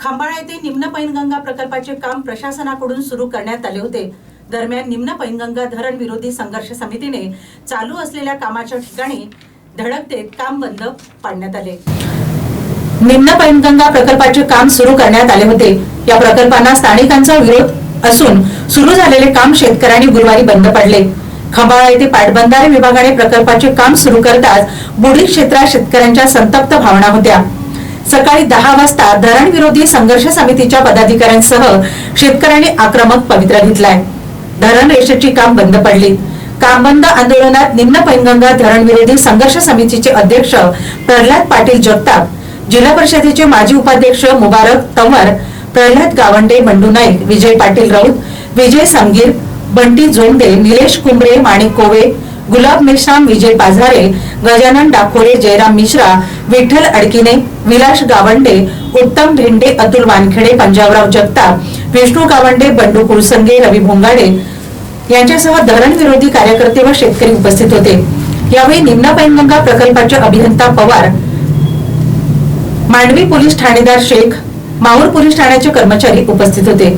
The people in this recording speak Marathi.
खांबाळा येथे निम्न पैनगंगा प्रकल्पाचे काम प्रशासनाकडून सुरू करण्यात आले होते. दरम्यान निम्न पैनगंगा धरण विरोधी संघर्ष समितीने चालू असलेल्या कामाच्या ठिकाणी धडक देत काम बंद पाडण्यात आले. निम्न पैनगंगा प्रकल्पाचे काम सुरू करण्यात आले होते. या प्रकल्पांना स्थानिकांचा विरोध असून सुरू झालेले काम शेतकऱ्यांनी गुरुवारी बंद पडले. खंबाळा येथे पाटबंधारे विभागाने प्रकल्पाचे काम सुरू करताच बुडी क्षेत्रात शेतकऱ्यांच्या संतप्त भावना होत्या. सकाळी दहा वाजता धरण विरोधी संघर्ष समितीच्या पदाधिकाऱ्यांसह शेतकऱ्यांनी आक्रमक पवित्रा घेतलाय. धरण रेषेची काम बंद पडली. काम बंद आंदोलनात निम्न पैनगंगा धरण विरोधी संघर्ष समितीचे अध्यक्ष प्रल्हाद पाटील जगताप जिल्हा परिषदेचे माजी उपाध्यक्ष मुबारक तंवर प्रल्हाद गावंडे बंडू नाईक विजय पाटील राऊत विजय समगीर बंटी जोंडे निलेश कुंबळे माणिक कोवे गुलाब मेश्राम विजय पाझारे गजानन डाकोरे जयराम मिश्रा विठ्ठल अडकिने विलास गावंडे उत्तम भेंडे अतुल वानखेडे पंजाबराव जगताप विष्णू गावंडे बंडू कुलसंगे रवी भोंगाडे यांच्यासह धरण विरोधी कार्यकर्ते व शेतकरी उपस्थित होते. यावेळी निम्न पैनगंगा प्रकल्पाचे अभियंता पवार मांडवी पोलीस ठाणेदार शेख माहूर पोलीस ठाण्याचे कर्मचारी उपस्थित होते.